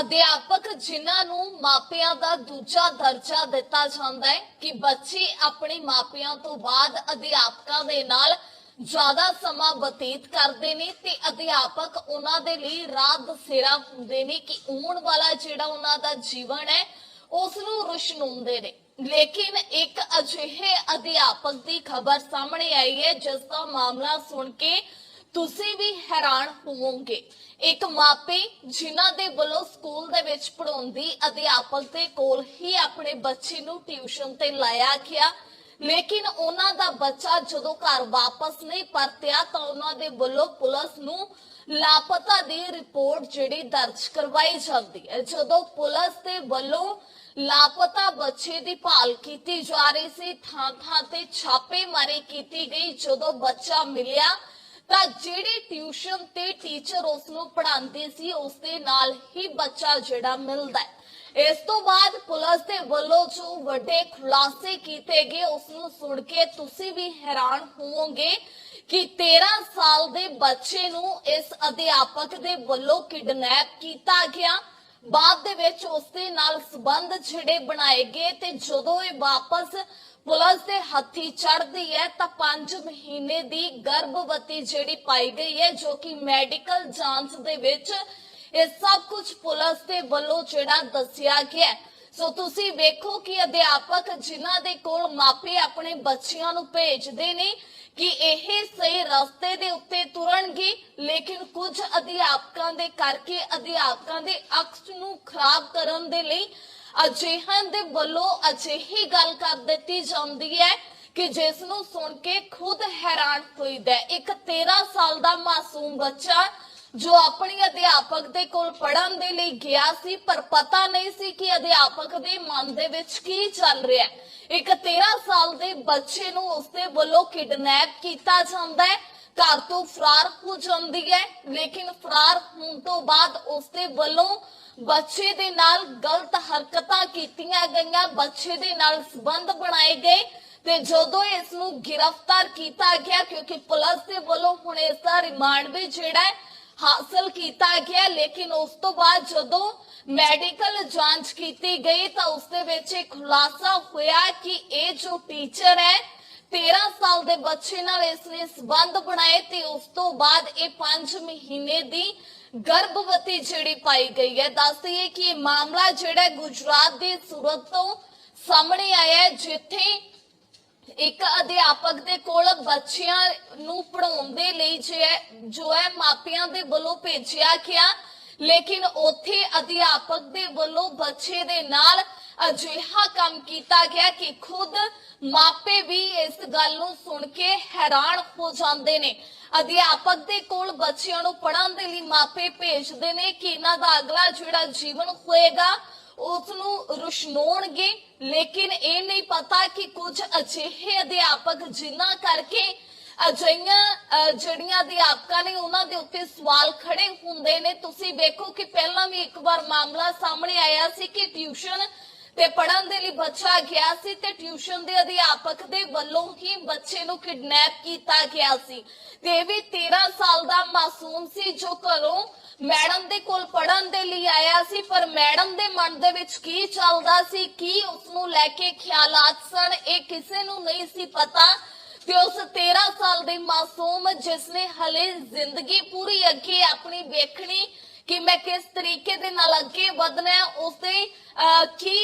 ਅਧਿਆਪਕ ਜਿਨ੍ਹਾਂ ਨੂੰ ਮਾਪਿਆਂ ਦਾ ਦੂਜਾ ਦਰਜਾ ਦਿੱਤਾ ਜਾਂਦਾ ਹੈ ਕਿ ਬੱਚੇ ਆਪਣੇ ਮਾਪਿਆਂ ਤੋਂ ਬਾਅਦ ਅਧਿਆਪਕਾਂ ਦੇ ਨਾਲ ਜ਼ਿਆਦਾ ਸਮਾਂ ਬਤੀਤ ਕਰਦੇ ਨੇ ਤੇ ਅਧਿਆਪਕ ਉਹਨਾਂ ਦੇ ਲਈ ਰਾਹ ਦਸੇਰਾ ਹੁੰਦੇ ਨੇ ਕਿ ਆਉਣ ਵਾਲਾ ਜਿਹੜਾ ਉਹਨਾਂ ਦਾ ਜੀਵਨ ਹੈ, ਉਸ ਨੂੰ ਰੁਸ਼ਨਾਉਂਦੇ ਨੇ। ਲੇਕਿਨ ਇੱਕ ਅਜਿਹੇ ਅਧਿਆਪਕ ਦੀ ਖਬਰ ਸਾਹਮਣੇ ਆਈ ਹੈ, ਜਿਸ ਦਾ ਮਾਮਲਾ ਸੁਣ ਕੇ ਤੁਸੀਂ ਵੀ ਹੈਰਾਨ ਹੋਵੋਗੇ। ਇੱਕ ਮਾਪੇ ਜਿਨ੍ਹਾਂ ਦੇ ਵੱਲੋਂ ਸਕੂਲ ਦੇ ਵਿੱਚ ਪੜਾਉਂਦੀ ਅਧਿਆਪਕ ਦੇ ਕੋਲ ਹੀ ਆਪਣੇ ਬੱਚੇ ਨੂੰ ਟਿਊਸ਼ਨ ਤੇ ਲਾਇਆ ਗਿਆ। ਲੇਕਿਨ ਉਹਨਾਂ ਦਾ ਬੱਚਾ ਜਦੋਂ ਘਰ ਵਾਪਸ ਨਹੀਂ ਪਰਤਿਆ ਤਾਂ ਉਹਨਾਂ ਦੇ ਵੱਲੋਂ ਪੁਲਿਸ ਨੂੰ ਲਾਪਤਾ ਦੀ ਰਿਪੋਰਟ ਜਿਹੜੀ ਦਰਜ ਕਰਵਾਈ ਜਾਂਦੀ ਹੈ। ਜਦੋਂ ਪੁਲਿਸ ਦੇ ਵੱਲੋਂ ਲਾਪਤਾ ਬੱਚੇ ਦੀ ਭਾਲ ਕੀਤੀ ਜਾ ਰਹੀ ਸੀ ਥਾਂ ਥਾਂ ਤੇ ਛਾਪੇਮਾਰੀ ਕੀਤੀ ਗਈ। ਜਦੋਂ ਬੱਚਾ ਮਿਲਿਆ ਤਾਂ ਜਿਹੜੀ ਟਿਊਸ਼ਨ ਤੇ ਟੀਚਰ ਉਸ ਨੂੰ ਪੜ੍ਹਾਉਂਦੀ ਸੀ ਉਸ ਦੇ ਨਾਲ ਹੀ ਬੱਚਾ ਜਿਹੜਾ ਮਿਲਦਾ ਹੈ। ਇਸ ਤੋਂ ਬਾਅਦ ਪੁਲਿਸ ਦੇ ਵੱਲੋਂ ਜੋ ਵੱਡੇ ਖੁਲਾਸੇ ਕੀਤੇ ਗਏ ਉਸ ਨੂੰ ਸੁਣ ਕੇ ਤੁਸੀਂ ਵੀ ਹੈਰਾਨ ਹੋਵੋਗੇ ਕਿ 13 ਸਾਲ ਦੇ ਬੱਚੇ ਨੂੰ ਇਸ ਅਧਿਆਪਕ ਦੇ ਵੱਲੋਂ ਕਿਡਨੈਪ ਕੀਤਾ ਗਿਆ। ਬਾਅਦ ਦੇ ਵਿੱਚ ਉਸ ਦੇ ਨਾਲ ਸਬੰਧ ਜਿਹੜੇ ਬਣਾਏ ਗਏ ਤੇ ਜਦੋਂ ਇਹ ਵਾਪਸ ਪੁਲਿਸ ਦੇ ਹੱਥੀ ਚੜਦੀ ਹੈ ਤਾਂ 5 ਮਹੀਨੇ ਦੀ ਗਰਭਵਤੀ ਜਿਹੜੀ ਪਾਈ ਗਈ ਹੈ, ਜੋ ਕਿ ਮੈਡੀਕਲ ਜਾਂਚ ਦੇ ਵਿੱਚ ਇਹ ਸਭ ਕੁਝ ਪੁਲਿਸ ਦੇ ਵੱਲੋਂ ਜਿਹੜਾ ਦੱਸਿਆ ਗਿਆ ਹੈ। ਸੋ ਤੁਸੀਂ ਵੇਖੋ ਕਿ ਅਧਿਆਪਕ ਜਿਨ੍ਹਾਂ ਦੇ ਕੋਲ ਮਾਪੇ ਆਪਣੇ ਬੱਚਿਆਂ ਨੂੰ ਭੇਜਦੇ ਨੇ, ਕਿ ਇਹ ਸਹੀ ਰਸਤੇ ਦੇ ਉੱਤੇ ਤੁਰਨਗੇ, ਲੇਕਿਨ ਕੁਝ ਅਧਿਆਪਕਾਂ ਦੇ ਕਰਕੇ ਅਧਿਆਪਕਾਂ ਦੇ ਅਕਸ ਨੂੰ ਖਰਾਬ ਕਰਨ ਦੇ ਲਈ ਅਜਿਹਨ ਦੇ ਵੱਲੋਂ ਅਜਿਹੀ ਗੱਲ ਕਰ ਦਿੱਤੀ ਜਾਂਦੀ ਹੈ ਕਿ ਜਿਸ ਨੂੰ ਸੁਣ ਕੇ ਖੁਦ ਹੈਰਾਨ ਹੋਈਦਾ ਹੈ। ਇੱਕ 13 ਸਾਲ ਦਾ ਮਾਸੂਮ ਬੱਚਾ ਜੋ ਆਪਣੀ ਅਧਿਆਪਕ ਦੇ ਕੋਲ ਪੜਨ ਦੇ ਲਈ ਗਿਆ ਸੀ, ਪਰ ਪਤਾ ਨਹੀਂ ਸੀ ਕਿ ਅਧਿਆਪਕ ਦੇ ਮਨ ਦੇ ਵਿੱਚ ਕੀ ਚੱਲ ਰਿਹਾ ਹੈ। ਇੱਕ 13 ਸਾਲ ਦੇ ਬੱਚੇ ਨੂੰ ਉਸਦੇ ਵੱਲੋਂ ਕਿਡਨੈਪ ਕੀਤਾ ਜਾਂਦਾ ਹੈ। ਘਰ ਤੋਂ ਫਰਾਰ ਹੋ ਜਾਂਦੀ ਹੈ, ਲੇਕਿਨ ਫਰਾਰ ਹੋਣ ਤੋਂ ਬਾਅਦ ਉਸਦੇ ਵੱਲੋਂ ਬੱਚੇ ਦੇ ਨਾਲ ਗਲਤ ਹਰਕਤਾਂ ਕੀਤੀਆਂ ਗਈਆਂ। ਬੱਚੇ ਦੇ ਨਾਲ ਸਬੰਧ ਬਣਾਏ ਗਏ ਤੇ ਜਦੋਂ ਇਸ ਨੂੰ ਗ੍ਰਿਫਤਾਰ ਕੀਤਾ ਗਿਆ, ਕਿਉਂਕਿ ਪੁਲਿਸ ਦੇ ਵੱਲੋਂ ਹੁਣ ਇਸ ਦਾ ਰਿਮਾਂਡ ਵੀ ਜਿਹੜਾ ਹੈ ਹਾਸਲ ਕੀਤਾ ਗਿਆ, ਲੇਕਿਨ ਉਸ ਤੋਂ ਬਾਅਦ ਜਦੋਂ ਮੈਡੀਕਲ ਜਾਂਚ ਕੀਤੀ ਗਈ ਤਾਂ ਉਸ ਦੇ ਵਿੱਚ ਇਹ ਖੁਲਾਸਾ ਹੋਇਆ ਕਿ ਇਹ ਜੋ ਟੀਚਰ ਹੈ 13 ਸਾਲ ਦੇ ਬੱਚੇ ਨਾਲ ਇਸਨੇ ਸਬੰਧ ਬਣਾਏ ਤੇ ਉਸ ਤੋਂ ਬਾਅਦ ਇਹ 5 ਮਹੀਨੇ ਦੀ ਗਰਭਵਤੀ ਜਿਹੜੀ ਪਾਈ ਗਈ ਹੈ। ਦੱਸ ਦਈਏ ਕਿ ਇਹ ਮਾਮਲਾ ਜਿਹੜਾ ਗੁਜਰਾਤ ਦੇ ਸੂਰਤ ਤੋਂ ਸਾਹਮਣੇ ਆਇਆ ਹੈ, ਜਿੱਥੇ ਇੱਕ ਅਧਿਆਪਕ ਦੇ ਕੋਲ ਬੱਚਿਆਂ ਨੂੰ ਪੜਾਉਣ ਦੇ ਲਈ ਜੋ ਹੈ ਮਾਪਿਆਂ ਦੇ ਵੱਲੋਂ ਭੇਜਿਆ ਗਿਆ, ਲੇਕਿਨ ਉੱਥੇ ਅਧਿਆਪਕ ਦੇ ਵੱਲੋਂ ਬੱਚੇ ਦੇ ਨਾਲ ਅਜਿਹਾ ਕੰਮ ਕੀਤਾ ਗਿਆ ਕਿ ਖੁਦ ਮਾਪੇ ਵੀ ਇਸ ਗੱਲ ਨੂੰ ਸੁਣ ਕੇ ਹੈਰਾਨ ਹੋ ਜਾਂਦੇ ਨੇ। ਅਧਿਆਪਕ ਦੇ ਕੋਲ ਬੱਚਿਆਂ ਨੂੰ ਪੜ੍ਹਨ ਦੇ ਲਈ ਮਾਪੇ ਭੇਜਦੇ ਨੇ ਕਿ ਇਹਨਾਂ ਦਾ ਅਗਲਾ ਜਿਹੜਾ ਜੀਵਨ ਹੋਏਗਾ ਉਸ ਨੂੰ ਰੁਸ਼ਨਾਉਣਗੇ ਲੇਕਿਨ ਇਹ ਨਹੀਂ ਪਤਾ ਕਿ ਕੁਝ ਅਜਿਹੇ ਅਧਿਆਪਕ ਜਿਨ੍ਹਾਂ ਕਰਕੇ ਅਜਿਹੀਆਂ ਜਿਹੜੀਆਂ ਅਧਿਆਪਕਾਂ ਨੇ ਉਹਨਾਂ ਦੇ ਉੱਤੇ ਸਵਾਲ ਖੜੇ ਹੁੰਦੇ ਨੇ। ਤੁਸੀਂ ਵੇਖੋ ਕਿ ਪਹਿਲਾਂ ਵੀ ਇੱਕ ਵਾਰ ਮਾਮਲਾ ਸਾਹਮਣੇ ਆਇਆ ਸੀ ਕਿ ਟਿਊਸ਼ਨ ਤੇ ਪੜਨ ਦੇ ਲਈ ਬੱਚਾ ਗਿਆ ਸੀ ਤੇ ਟਿਊਸ਼ਨ ਦੇ ਅਧਿਆਪਕ ਦੇ ਵੱਲੋਂ ਹੀ ਬੱਚੇ ਨੂੰ ਕਿਡਨੈਪ ਕੀਤਾ ਗਿਆ ਸੀ। ਤੇ ਇਹ ਵੀ 13 ਸਾਲ ਦਾ ਮਾਸੂਮ ਸੀ ਜੋ ਘਰੋਂ ਮੈਡਮ ਦੇ ਕੋਲ ਪੜਨ ਦੇ ਲਈ ਆਇਆ ਸੀ। ਪਰ ਮੈਡਮ ਦੇ ਮਨ ਦੇ ਵਿੱਚ ਕੀ ਚੱਲਦਾ ਸੀ, ਕੀ ਉਸ ਨੂੰ ਲੈ ਕੇ ਖਿਆਲਾਤ ਸਨ, ਇਹ ਕਿਸੇ ਨੂੰ ਨਹੀਂ ਸੀ ਪਤਾ। ਤੇ ਉਸ 13 ਸਾਲ ਦੇ ਮਾਸੂਮ ਜਿਸ ਨੇ ਹਲੇ ਜ਼ਿੰਦਗੀ ਪੂਰੀ ਅੱਗੇ ਆਪਣੀ ਵੇਖਣੀ ਕਿ ਮੈਂ ਕਿਸ ਤਰੀਕੇ ਦੇ ਨਾਲ ਅੱਗੇ ਵਧਣਾ ਹੈ, ਉਸਦੇ ਕੀ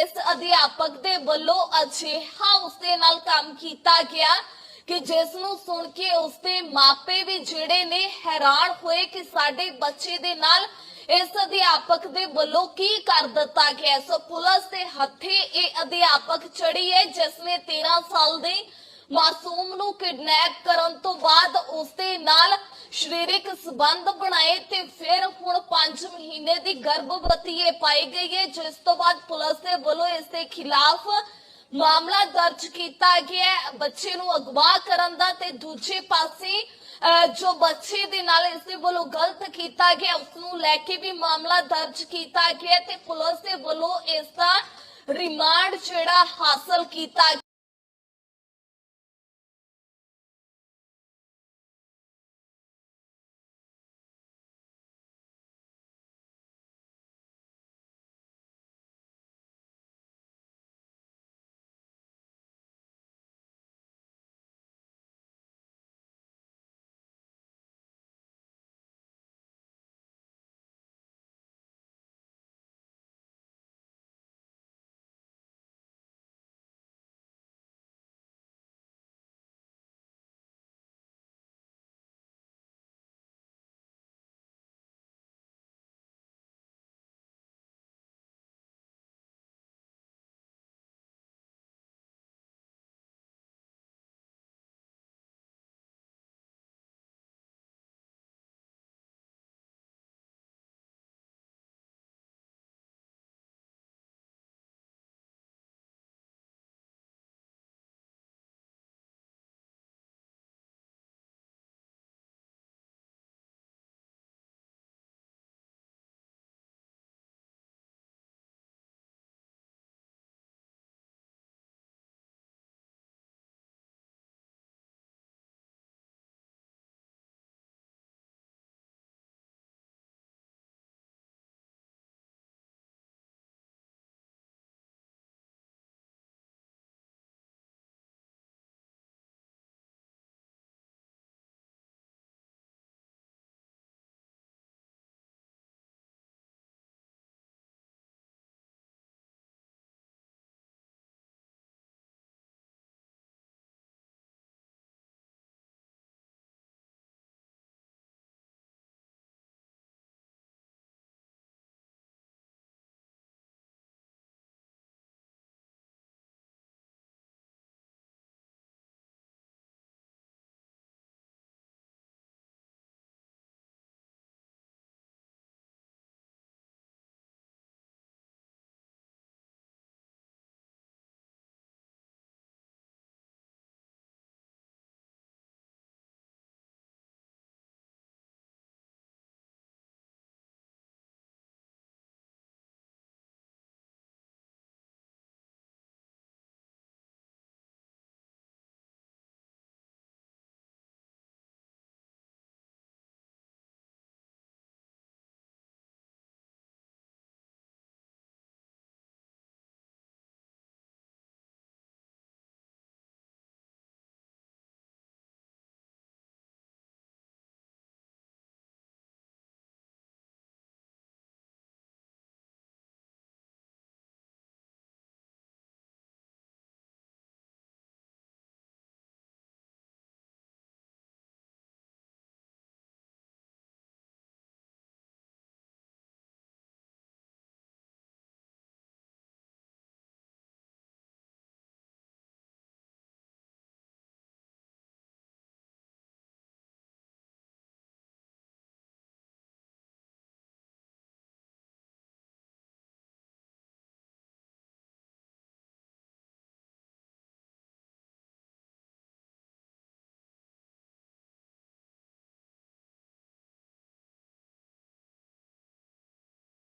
ਇਸ ਅਧਿਆਪਕ ਦੇ ਵੱਲੋਂ ਅਜਿਹਾ ਉਸਦੇ ਨਾਲ ਕੰਮ ਕੀਤਾ ਗਿਆ ਕਿ ਜਿਸ ਨੂੰ ਸੁਣ ਕੇ ਉਸਦੇ ਮਾਪੇ ਵੀ ਜਿਹੜੇ ਨੇ ਹੈਰਾਨ ਹੋਏ ਕਿ ਸਾਡੇ ਬੱਚੇ ਦੇ ਨਾਲ ਇਸ ਅਧਿਆਪਕ ਦੇ ਵੱਲੋਂ ਕੀ ਕਰ ਦਿੱਤਾ ਗਿਆ। ਸੋ ਪੁਲਿਸ ਦੇ ਹੱਥੇ ਇਹ ਅਧਿਆਪਕ ਚੜੀ ਹੈ, ਜਿਸ ਨੇ 13 ਸਾਲ ਦੇ ਮਾਸੂਮ ਨੂੰ ਕਿਡਨੈਪ ਕਰਨ ਤੋਂ ਬਾਅਦ ਉਸ ਦੇ ਨਾਲ ਸਰੀਰਕ ਸਬੰਧ ਬਣਾਏ ਤੇ ਫਿਰ ਹੁਣ 5 ਮਹੀਨੇ ਦੀ ਗਰਭਵਤੀ ਇਹ ਪਾਈ ਗਈ ਹੈ, ਜਿਸ ਤੋਂ ਬਾਅਦ ਪੁਲਿਸ ਦੇ ਵੱਲੋਂ ਇਸ ਦੇ ਖਿਲਾਫ ਮਾਮਲਾ ਦਰਜ ਕੀਤਾ ਗਿਆ ਹੈ। ਬੱਚੇ ਨੂੰ ਅਗਵਾ ਕਰਨ ਦਾ ਤੇ ਦੂਜੇ ਪਾਸੇ ਜੋ ਬੱਚੇ ਦੇ ਨਾਲ ਇਸ ਦੇ ਵੱਲੋਂ ਗਲਤ ਕੀਤਾ ਗਿਆ, ਉਸ ਨੂੰ ਲੈ ਕੇ ਵੀ ਮਾਮਲਾ ਦਰਜ ਕੀਤਾ ਗਿਆ ਤੇ ਪੁਲਿਸ ਦੇ ਵੱਲੋਂ ਇਸ ਦਾ ਰਿਮਾਂਡ ਜਿਹੜਾ ਹਾਸਲ ਕੀਤਾ